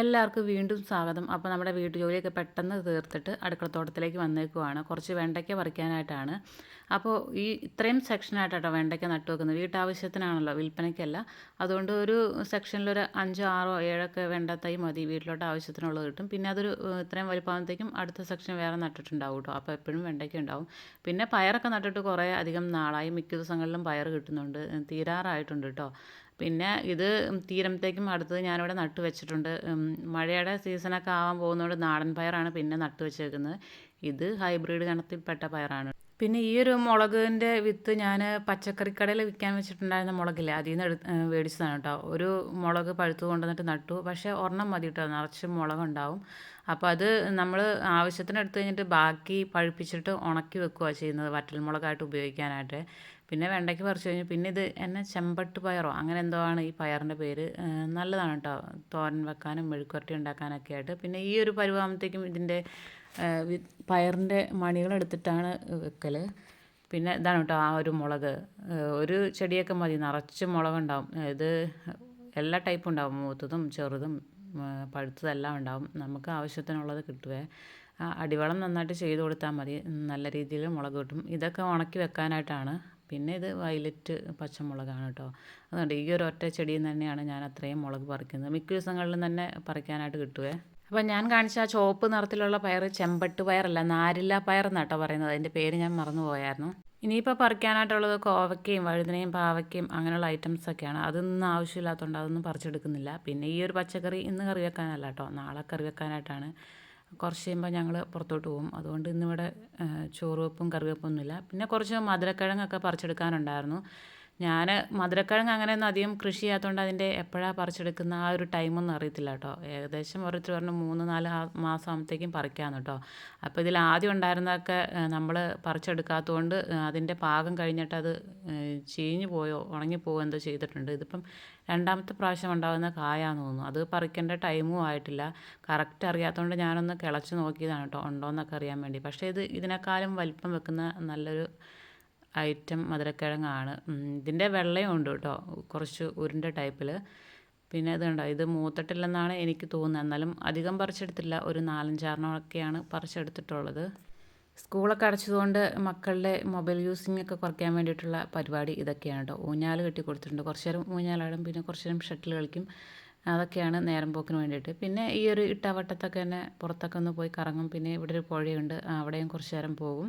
എല്ലാവർക്കും വീണ്ടും സ്വാഗതം. അപ്പോൾ നമ്മുടെ വീട്ടു ജോലിയൊക്കെ പെട്ടെന്ന് തീർത്തിട്ട് അടുക്കളത്തോട്ടത്തിലേക്ക് വന്നേക്കുവാണ്. കുറച്ച് വെണ്ടയ്ക്ക പറിക്കാനായിട്ടാണ്. അപ്പോൾ ഈ ഇത്രയും സെക്ഷനായിട്ടാട്ടോ വെണ്ടയ്ക്ക നട്ടു വെക്കുന്നത് വീട്ടാവശ്യത്തിനാണല്ലോ വിൽപ്പനയ്ക്കല്ല. അതുകൊണ്ട് ഒരു സെക്ഷനിലൊരു അഞ്ചോ ആറോ ഏഴൊക്കെ വെണ്ട തൈ മതി. വീട്ടിലോട്ട് ആവശ്യത്തിനുള്ളത് കിട്ടും. പിന്നെ അതൊരു ഇത്രയും വലുപ്പമാകുമ്പോഴത്തേക്കും അടുത്ത സെക്ഷൻ വേറെ നട്ടിട്ടുണ്ടാവും കേട്ടോ അപ്പോൾ എപ്പോഴും വെണ്ടയ്ക്ക ഉണ്ടാവും. പിന്നെ പയറൊക്കെ നട്ടിട്ട് കുറേ അധികം നാളായി മിക്ക ദിവസങ്ങളിലും പയർ കിട്ടുന്നുണ്ട്. തീരാറായിട്ടുണ്ട് കേട്ടോ പിന്നെ ഇത് തീരുമ്പോഴത്തേക്കും അടുത്തത് ഞാനിവിടെ നട്ട് വെച്ചിട്ടുണ്ട്. മഴയുടെ സീസണൊക്കെ ആവാൻ പോകുന്നതുകൊണ്ട് നാടൻ പയറാണ് പിന്നെ നട്ട് വെച്ചേക്കുന്നത്. ഇത് ഹൈബ്രിഡ് ഗണത്തിൽപ്പെട്ട പയറാണ്. പിന്നെ ഈ ഒരു മുളകിന്റെ വിത്ത് ഞാൻ പച്ചക്കറിക്കടയിൽ വിൽക്കാൻ വെച്ചിട്ടുണ്ടായിരുന്ന മുളകില്ലേ അതിൽ നിന്ന് എടുത്ത് മേടിച്ചതാണ് കേട്ടോ. ഒരു മുളക് പഴുത്ത് കൊണ്ടുവന്നിട്ട് നട്ടു. പക്ഷേ ഒരെണ്ണം മതി കേട്ടോ നിറച്ച് മുളകുണ്ടാവും. അപ്പോൾ അത് നമ്മൾ ആവശ്യത്തിന് എടുത്തു കഴിഞ്ഞിട്ട് ബാക്കി പഴുപ്പിച്ചിട്ട് ഉണക്കി വെക്കുകയാണ് ചെയ്യുന്നത് വറ്റൽ മുളകായിട്ട് ഉപയോഗിക്കാനായിട്ട്. പിന്നെ വെണ്ടയ്ക്ക് പറിച്ചു കഴിഞ്ഞു പിന്നെ ഇത് എന്നെ ചെമ്പട്ട് പയറോ അങ്ങനെ എന്തോ ആണ് ഈ പയറിന്റെ പേര്. നല്ലതാണ് കേട്ടോ തോരൻ വെക്കാനും മെഴുക്കുരട്ടി ഉണ്ടാക്കാനൊക്കെ ആയിട്ട്. പിന്നെ ഈ ഒരു പരുവാകുമ്പോഴത്തേക്കും ഇതിന്റെ പയറിന്റെ മണികളെടുത്തിട്ടാണ് വെക്കൽ പിന്നെ ഇതാണ് കേട്ടോ ആ ഒരു മുളക്. ഒരു ചെടിയൊക്കെ മതി. നിറച്ച് മുളകുണ്ടാവും. ഇത് എല്ലാ ടൈപ്പും ഉണ്ടാവും. മൂത്തതും ചെറുതും പഴുത്തതെല്ലാം ഉണ്ടാവും. നമുക്ക് ആവശ്യത്തിനുള്ളത് കിട്ടുവേ. അടിവളം നന്നായിട്ട് ചെയ്ത് കൊടുത്താൽ മതി. നല്ല രീതിയിൽ മുളക് കിട്ടും. ഇതൊക്കെ ഉണക്കി വെക്കാനായിട്ടാണ് പിന്നെ ഇത് വയലറ്റ് പച്ചമുളകാണ് കേട്ടോ. അതുകൊണ്ട് ഈ ഒരു ഒറ്റ ചെടിയിൽ തന്നെയാണ് ഞാൻ അത്രയും മുളക് പറിക്കുന്നത്. മിക്ക ദിവസങ്ങളിലും തന്നെ പറിക്കാനായിട്ട് കിട്ടുവേ. അപ്പോൾ ഞാൻ കാണിച്ച ആ ചുവപ്പ് നിറത്തിലുള്ള പയർ ചെമ്പട്ട് പയറല്ല നാരില്ല പയർ എന്നാട്ടോ പറയുന്നത്. അതിന്റെ പേര് ഞാൻ മറന്നു പോയായിരുന്നു. ഇനിയിപ്പോൾ പറിക്കാനായിട്ടുള്ളത് കോവയ്ക്കയും വഴുതനയും പാവയ്ക്കയും അങ്ങനെയുള്ള ഐറ്റംസ് ഒക്കെയാണ്. അതൊന്നും ആവശ്യമില്ലാത്തതുകൊണ്ട് അതൊന്നും പറിച്ചെടുക്കുന്നില്ല. പിന്നെ ഈ ഒരു പച്ചക്കറി ഇന്ന് കറി വെക്കാനല്ല കേട്ടോ. നാളെ കറി വെക്കാനായിട്ടാണ് കുറച്ച് കഴിയുമ്പോൾ ഞങ്ങൾ പുറത്തോട്ട് പോകും. അതുകൊണ്ട് ഇന്നിവിടെ ചോറ് വെപ്പും കറി വെപ്പൊന്നുമില്ല പിന്നെ കുറച്ച് മധുരക്കിഴങ്ങൊക്കെ പറിച്ചെടുക്കാനുണ്ടായിരുന്നു. ഞാൻ മധുരക്കിഴങ്ങ് അങ്ങനെയൊന്നും അധികം കൃഷി ചെയ്യാത്തതുകൊണ്ട് അതിന്റെ എപ്പോഴാണ് പറിച്ചെടുക്കുന്ന ആ ഒരു ടൈമൊന്നും അറിയത്തില്ല കേട്ടോ. ഏകദേശം ഓരോരുത്തർ പറഞ്ഞു മൂന്ന് നാല് മാസം ആകുമ്പോഴത്തേക്കും പറിക്കാമെന്ന് കേട്ടോ. അപ്പോൾ ഇതിൽ ആദ്യം ഉണ്ടായിരുന്നതൊക്കെ നമ്മൾ പറിച്ചെടുക്കാത്തതുകൊണ്ട് അതിന്റെ പാകം കഴിഞ്ഞിട്ട് അത് ചീഞ്ഞു പോയോ ഉണങ്ങിപ്പോയോ എന്തോ ചെയ്തിട്ടുണ്ട്. ഇതിപ്പം രണ്ടാമത്തെ പ്രാവശ്യം ഉണ്ടാകുന്ന കായാന്ന് തോന്നുന്നു. അത് പറിക്കേണ്ട ടൈമും ആയിട്ടില്ല. കറക്റ്റ് അറിയാത്തതുകൊണ്ട് ഞാനൊന്ന് കിളച്ച് നോക്കിയതാണ് കേട്ടോ ഉണ്ടോയെന്നൊക്കെ അറിയാൻ വേണ്ടി. പക്ഷേ ഇത് ഇതിനേക്കാളും വലിപ്പം വെക്കുന്ന നല്ലൊരു ഐറ്റം മധുരക്കിഴങ്ങാണ്. ഇതിന്റെ വെള്ളയും ഉണ്ട് കേട്ടോ. കുറച്ച് ഉരുണ്ട ടൈപ്പിൽ പിന്നെ ഇത് കണ്ടോ ഇത് മൂത്തിട്ടില്ലെന്നാണ് എനിക്ക് തോന്നുന്നത്. എന്നാലും അധികം പറിച്ചെടുത്തില്ല. ഒരു നാലഞ്ചാറിനൊക്കെയാണ് പറിച്ചെടുത്തിട്ടുള്ളത്. സ്കൂളൊക്കെ അടച്ചതുകൊണ്ട് മക്കളുടെ മൊബൈൽ യൂസിംഗ് ഒക്കെ കുറയ്ക്കാൻ വേണ്ടിയിട്ടുള്ള പരിപാടി ഇതൊക്കെയാണ് കേട്ടോ. ഊഞ്ഞാൽ കെട്ടി കൊടുത്തിട്ടുണ്ട് കുറച്ച് നേരം ഊഞ്ഞാലാടും പിന്നെ കുറച്ച് നേരം ഷട്ടിൽ കളിക്കും. അതൊക്കെയാണ് നേരം പോക്കിന് വേണ്ടിയിട്ട്. പിന്നെ ഈ ഒരു ഇട്ടാവട്ടത്തൊക്കെ തന്നെ പുറത്തൊക്കെ ഒന്ന് പോയി കറങ്ങും. പിന്നെ ഇവിടെ ഒരു പുഴയുണ്ട്. അവിടെയും കുറച്ച് നേരം പോകും.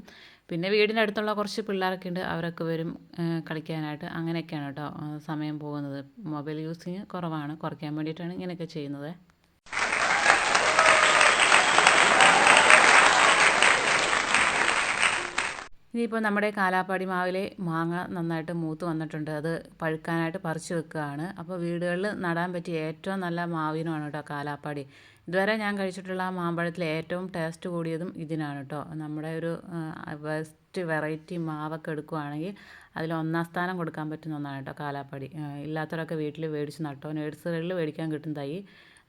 പിന്നെ വീടിന്റെ അടുത്തുള്ള കുറച്ച് പിള്ളേരൊക്കെ ഉണ്ട്. അവരൊക്കെ വരും കളിക്കാനായിട്ട്. അങ്ങനെയൊക്കെയാണ് കേട്ടോ സമയം പോകുന്നത്. മൊബൈൽ യൂസിങ് കുറവാണ്. കുറയ്ക്കാൻ വേണ്ടിയിട്ടാണ് ഇങ്ങനെയൊക്കെ ചെയ്യുന്നത്. ഇനിയിപ്പോൾ നമ്മുടെ കാലാപ്പാടി മാവിലെ മാങ്ങ നന്നായിട്ട് മൂത്ത് വന്നിട്ടുണ്ട്. അത് പഴുക്കാനായിട്ട് പറിച്ചു വെക്കുകയാണ്. അപ്പോൾ വീടുകളിൽ നടാൻ പറ്റിയ ഏറ്റവും നല്ല മാവിനുമാണ് കേട്ടോ കാലാപ്പാടി. ഇതുവരെ ഞാൻ കഴിച്ചിട്ടുള്ള മാമ്പഴത്തിൽ ഏറ്റവും ടേസ്റ്റ് കൂടിയതും ഇതിനാണ് കേട്ടോ. നമ്മുടെ ഒരു ബെസ്റ്റ് വെറൈറ്റി മാവൊക്കെ എടുക്കുകയാണെങ്കിൽ അതിൽ ഒന്നാം സ്ഥാനം കൊടുക്കാൻ പറ്റുന്ന ഒന്നാണ് കേട്ടോ കാലാപ്പാടി. ഇല്ലാത്തവരൊക്കെ വീട്ടിൽ മേടിച്ച് നട്ടോ നേഴ്സറികളിൽ മേടിക്കാൻ കിട്ടും തൈ.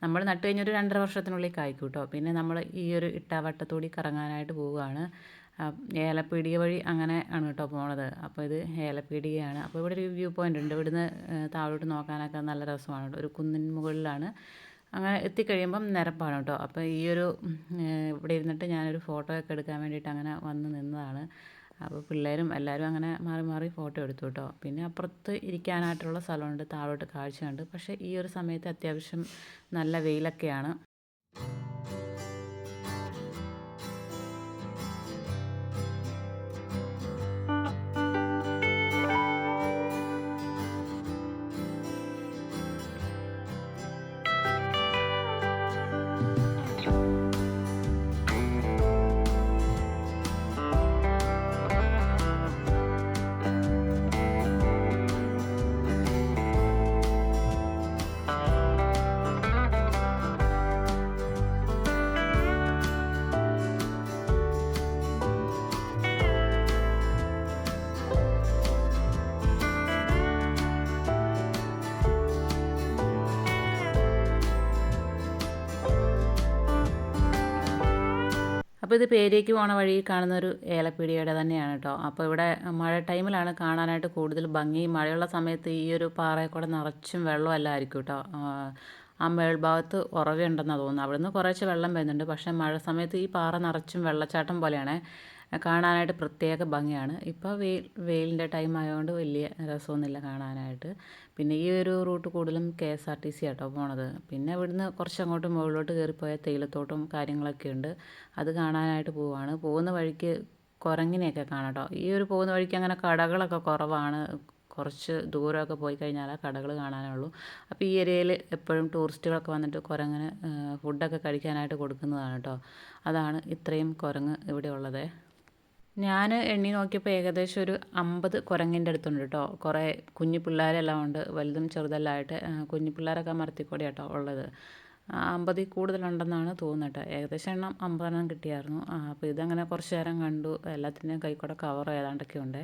നമ്മൾ നട്ട് കഴിഞ്ഞൊരു രണ്ടര വർഷത്തിനുള്ളിൽ കായ്ക്കും കേട്ടോ. പിന്നെ നമ്മൾ ഈ ഒരു ഇട്ടാവട്ടത്തോടി കറങ്ങാനായിട്ട് പോവുകയാണ്. ഏലപ്പീടിക വഴി അങ്ങനെ ആണ് കേട്ടോ പോണത്. അപ്പോൾ ഇത് ഏലപ്പീടികയാണ്. അപ്പോൾ ഇവിടെ ഒരു വ്യൂ പോയിന്റ് ഉണ്ട്. ഇവിടുന്ന് താഴോട്ട് നോക്കാനൊക്കെ നല്ല രസമാണ്. ഒരു കുന്നിൻ മുകളിലാണ്. അങ്ങനെ എത്തിക്കഴിയുമ്പം നിരപ്പാണ് കേട്ടോ. അപ്പോൾ ഈ ഒരു ഇവിടെ ഇരുന്നിട്ട് ഞാനൊരു ഫോട്ടോ ഒക്കെ എടുക്കാൻ വേണ്ടിയിട്ട് അങ്ങനെ വന്ന് നിന്നതാണ്. അപ്പോൾ പിള്ളേരും എല്ലാവരും അങ്ങനെ മാറി മാറി ഫോട്ടോ എടുത്തു കേട്ടോ. പിന്നെ അപ്പുറത്ത് ഇരിക്കാനായിട്ടുള്ള സ്ഥലമുണ്ട്. താഴോട്ട് കാഴ്ചയുണ്ട്. പക്ഷേ ഈ ഒരു സമയത്ത് അത്യാവശ്യം നല്ല വെയിലൊക്കെയാണ്. അപ്പോൾ ഇത് പേരേക്ക് പോണ വഴി കാണുന്ന ഒരു ഏലപ്പീടികയുടെ തന്നെയാണ് കേട്ടോ അപ്പോൾ ഇവിടെ മഴ ടൈമിലാണ് കാണാനായിട്ട് കൂടുതൽ ഭംഗി. മഴയുള്ള സമയത്ത് ഈ ഒരു പാറയിൽ കൂടെ നിറച്ചും വെള്ളമല്ലായിരിക്കും കേട്ടോ ആ, മേൾഭാഗത്ത് ഉറവുണ്ടെന്നാണ് തോന്നുന്നത് അവിടുന്ന് കുറേശ്ശെ വെള്ളം വരുന്നുണ്ട്. പക്ഷേ മഴ സമയത്ത് ഈ പാറ നിറച്ചും വെള്ളച്ചാട്ടം പോലെയാണ്. കാണാനായിട്ട് പ്രത്യേക ഭംഗിയാണ്. ഇപ്പോൾ വെയിൽ വെയിലിന്റെ ടൈം ആയതുകൊണ്ട് വലിയ രസമൊന്നുമില്ല കാണാനായിട്ട്. പിന്നെ ഈ ഒരു റൂട്ട് കൂടുതലും K S R T C auto പോണത്. പിന്നെ ഇവിടുന്ന് കുറച്ച് അങ്ങോട്ട് മുകളിലോട്ട് കയറിപ്പോയ തേയിലത്തോട്ടം കാര്യങ്ങളൊക്കെ ഉണ്ട്. അത് കാണാനായിട്ട് പോവാണ്. പോകുന്ന വഴിക്ക് കുരങ്ങിനെയൊക്കെ കാണാം കേട്ടോ ഈ ഒരു പോകുന്ന വഴിക്ക് അങ്ങനെ കടകളൊക്കെ കുറവാണ്. കുറച്ച് ദൂരമൊക്കെ പോയി കഴിഞ്ഞാൽ കടകൾ കാണാനുള്ളൂ. അപ്പോൾ ഈ ഏരിയയിൽ എപ്പോഴും ടൂറിസ്റ്റുകളൊക്കെ വന്നിട്ട് കുരങ്ങിന് ഫുഡൊക്കെ കഴിക്കാനായിട്ട് കൊടുക്കുന്നതാണ് കേട്ടോ അതാണ് ഇത്രയും കുരങ്ങ് ഇവിടെ ഉള്ളത്. ഞാൻ എണ്ണി നോക്കിയപ്പോൾ ഏകദേശം ഒരു അമ്പത് കുരങ്ങിന്റെ അടുത്തുണ്ട് കേട്ടോ കുറേ കുഞ്ഞു പിള്ളേരെല്ലാം ഉണ്ട്. വലുതും ചെറുതെല്ലാമായിട്ട് കുഞ്ഞു പിള്ളേരൊക്കെ മരത്തിക്കൂടെ കേട്ടോ ഉള്ളത്. അമ്പതിൽ കൂടുതലുണ്ടെന്നാണ് തോന്നുന്നത് ഏകദേശം എണ്ണം അമ്പതെണ്ണം കിട്ടിയായിരുന്നു. അപ്പോൾ ഇതങ്ങനെ കുറച്ച് നേരം കണ്ടു. എല്ലാത്തിന്റെയും കൈക്കൂടെ കവർ ഏതാണ്ടൊക്കെ ഉണ്ട്.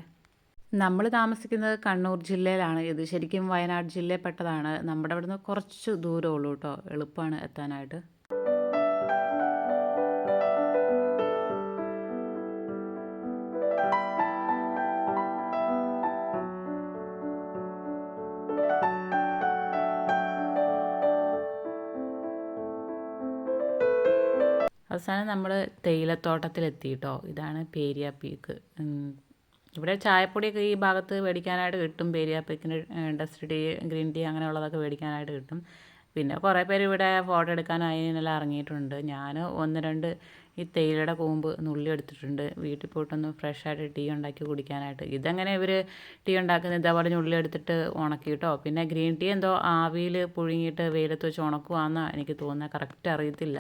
നമ്മൾ താമസിക്കുന്നത് കണ്ണൂർ ജില്ലയിലാണ്. ഇത് ശരിക്കും വയനാട് ജില്ലയിൽ പെട്ടതാണ്. നമ്മുടെ അവിടുന്ന് കുറച്ച് ദൂരമുള്ളൂ കേട്ടോ എളുപ്പമാണ് എത്താനായിട്ട്. അവസാനം നമ്മൾ തേയിലത്തോട്ടത്തിലെത്തി കേട്ടോ ഇതാണ് പേരിയ പീക്ക്. ഇവിടെ ചായപ്പൊടിയൊക്കെ ഈ ഭാഗത്ത് മേടിക്കാനായിട്ട് കിട്ടും. പേരിയ പീക്കിന് ഡസ്റ്റ് ടീ ഗ്രീൻ ടീ അങ്ങനെയുള്ളതൊക്കെ മേടിക്കാനായിട്ട് കിട്ടും. പിന്നെ കുറേ പേര് ഇവിടെ ഫോട്ടോ എടുക്കാൻ അതിനെല്ലാം ഇറങ്ങിയിട്ടുണ്ട്. ഞാൻ ഒന്ന് രണ്ട് ഈ തേയിലയുടെ കൂമ്പ് നുള്ളി എടുത്തിട്ടുണ്ട്. വീട്ടിൽ പോയിട്ടൊന്ന് ഫ്രഷായിട്ട് ടീ ഉണ്ടാക്കി കുടിക്കാനായിട്ട്. ഇതെങ്ങനെ ഇവർ ടീ ഉണ്ടാക്കുന്നത്? ഇതേപോലെ നുള്ളി എടുത്തിട്ട് ഉണക്കിയിട്ടോ പിന്നെ ഗ്രീൻ ടീ എന്തോ ആവിയിൽ പുഴുങ്ങിയിട്ട് വെയിലത്ത് വെച്ച് ഉണക്കുവാന്നാണ് എനിക്ക് തോന്നുന്നത് കറക്റ്റ് അറിയത്തില്ല.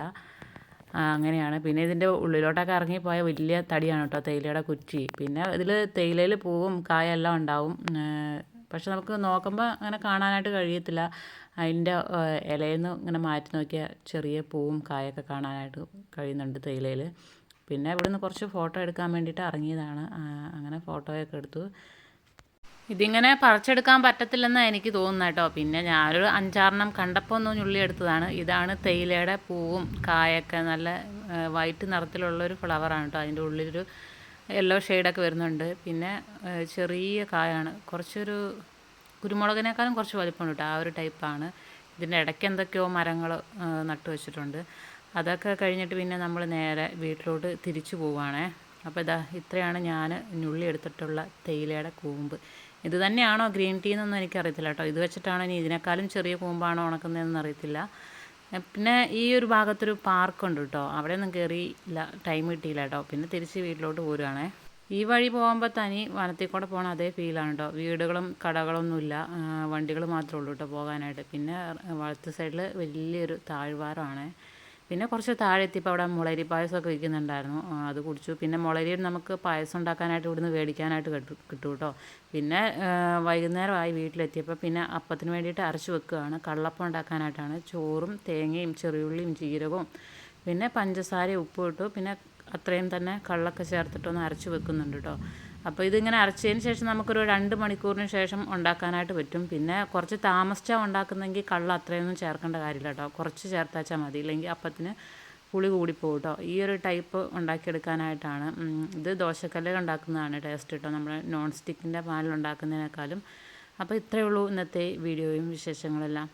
അങ്ങനെയാണ്. പിന്നെ ഇതിന്റെ ഉള്ളിലോട്ടൊക്കെ ഇറങ്ങിപ്പോയ വലിയ തടിയാണ് കേട്ടോ തേയിലയുടെ കുറ്റി. പിന്നെ ഇതിൽ തേയിലയിൽ പൂവും കായെല്ലാം ഉണ്ടാവും. പക്ഷെ നമുക്ക് നോക്കുമ്പോൾ അങ്ങനെ കാണാനായിട്ട് കഴിയത്തില്ല. അതിന്റെ ഇലയിൽ നിന്ന് ഇങ്ങനെ മാറ്റി നോക്കിയാൽ ചെറിയ പൂവും കായൊക്കെ കാണാനായിട്ട് കഴിയുന്നുണ്ട് തേയിലയിൽ പിന്നെ ഇവിടുന്ന് കുറച്ച് ഫോട്ടോ എടുക്കാൻ വേണ്ടിയിട്ട് ഇറങ്ങിയതാണ്. അങ്ങനെ ഫോട്ടോയൊക്കെ എടുത്തു. ഇതിങ്ങനെ പറിച്ചെടുക്കാൻ പറ്റത്തില്ലെന്നാണ് എനിക്ക് തോന്നുന്നത് കേട്ടോ പിന്നെ ഞാനൊരു അഞ്ചാറെണ്ണം കണ്ടപ്പോൾ ഒന്ന് ഞുള്ളി എടുത്തതാണ് ഇതാണ് തേയിലയുടെ പൂവും കായൊക്കെ നല്ല വൈറ്റ് നിറത്തിലുള്ളൊരു ഫ്ലവറാണ് കേട്ടോ അതിന്റെ ഉള്ളിലൊരു യെല്ലോ ഷെയ്ഡൊക്കെ വരുന്നുണ്ട്. പിന്നെ ചെറിയ കായാണ്. കുറച്ചൊരു കുരുമുളകിനേക്കാളും കുറച്ച് വലിപ്പമുണ്ട് കേട്ടോ ആ ഒരു ടൈപ്പാണ് ഇതിന്റെ ഇടയ്ക്ക് എന്തൊക്കെയോ മരങ്ങൾ നട്ടു വെച്ചിട്ടുണ്ട്. അതൊക്കെ കഴിഞ്ഞിട്ട് പിന്നെ നമ്മൾ നേരെ വീട്ടിലോട്ട് തിരിച്ചു പോവുകയാണേ അപ്പോൾ ഇതാ ഇത്രയാണ് ഞാൻ ഞുള്ളി എടുത്തിട്ടുള്ള തേയിലയുടെ കൂമ്പ്. ഇത് തന്നെയാണോ ഗ്രീൻ ടീ എന്നൊന്നും എനിക്കറിയത്തില്ല കേട്ടോ. ഇത് വെച്ചിട്ടാണോ ഇനി ഇതിനേക്കാളും ചെറിയ കൂമ്പാണോ ഉണക്കുന്നതെന്ന് അറിയത്തില്ല. പിന്നെ ഈ ഒരു ഭാഗത്തൊരു പാർക്കുണ്ട് കേട്ടോ. അവിടെ ഒന്നും കയറിയില്ല ടൈം കിട്ടിയില്ല കേട്ടോ. പിന്നെ തിരിച്ച് വീട്ടിലോട്ട് പോരുവാണേ. ഈ വഴി പോകുമ്പോൾ തനി വനത്തിൽ കൂടെ പോകണം അതേ ഫീലാണ് കേട്ടോ. വീടുകളും കടകളൊന്നുമില്ല വണ്ടികൾ മാത്രമേ ഉള്ളൂ കേട്ടോ പോകാനായിട്ട്. പിന്നെ വലത്ത് സൈഡിൽ വലിയൊരു താഴ്വാരമാണ്. പിന്നെ കുറച്ച് താഴെ എത്തിയപ്പോൾ അവിടെ മുളരി പായസമൊക്കെ വിൽക്കുന്നുണ്ടായിരുന്നു. അത് കുടിച്ചു. പിന്നെ മുളരി നമുക്ക് പായസം ഉണ്ടാക്കാനായിട്ട് ഇവിടുന്ന് മേടിക്കാനായിട്ട് കിട്ടും കിട്ടും കേട്ടോ പിന്നെ വൈകുന്നേരമായി വീട്ടിലെത്തിയപ്പോൾ പിന്നെ അപ്പത്തിന് വേണ്ടിയിട്ട് അരച്ച് വെക്കുകയാണ് കള്ളപ്പം ഉണ്ടാക്കാനായിട്ടാണ്. ചോറും തേങ്ങയും ചെറിയുള്ളിയും ജീരകവും പിന്നെ പഞ്ചസാരയും ഉപ്പ് ഇട്ടു. പിന്നെ അത്രയും തന്നെ കള്ളൊക്കെ ചേർത്തിട്ടൊന്ന് അരച്ച് വെക്കുന്നുണ്ട് കേട്ടോ അപ്പോൾ ഇതിങ്ങനെ അരച്ചതിന് ശേഷം നമുക്കൊരു രണ്ട് മണിക്കൂറിന് ശേഷം ഉണ്ടാക്കാനായിട്ട് പറ്റും. പിന്നെ കുറച്ച് താമസിച്ചാൽ ഉണ്ടാക്കുന്നെങ്കിൽ കള്ള അത്രയൊന്നും ചേർക്കേണ്ട കാര്യമില്ല കേട്ടോ. കുറച്ച് ചേർത്താച്ചാൽ മതി. ഇല്ലെങ്കിൽ അപ്പത്തിന് പുളി കൂടിപ്പോകും കേട്ടോ ഈ ഒരു ടൈപ്പ് ഉണ്ടാക്കിയെടുക്കാനായിട്ടാണ്. ഇത് ദോശക്കല്ലിൽ ഉണ്ടാക്കുന്നതാണ് ടേസ്റ്റ് കേട്ടോ. നമ്മൾ നോൺ സ്റ്റിക്കിന്റെ പാലിൽ ഉണ്ടാക്കുന്നതിനേക്കാളും. അപ്പോൾ ഇത്രയേ ഉള്ളൂ ഇന്നത്തെ വീഡിയോയും വിശേഷങ്ങളെല്ലാം.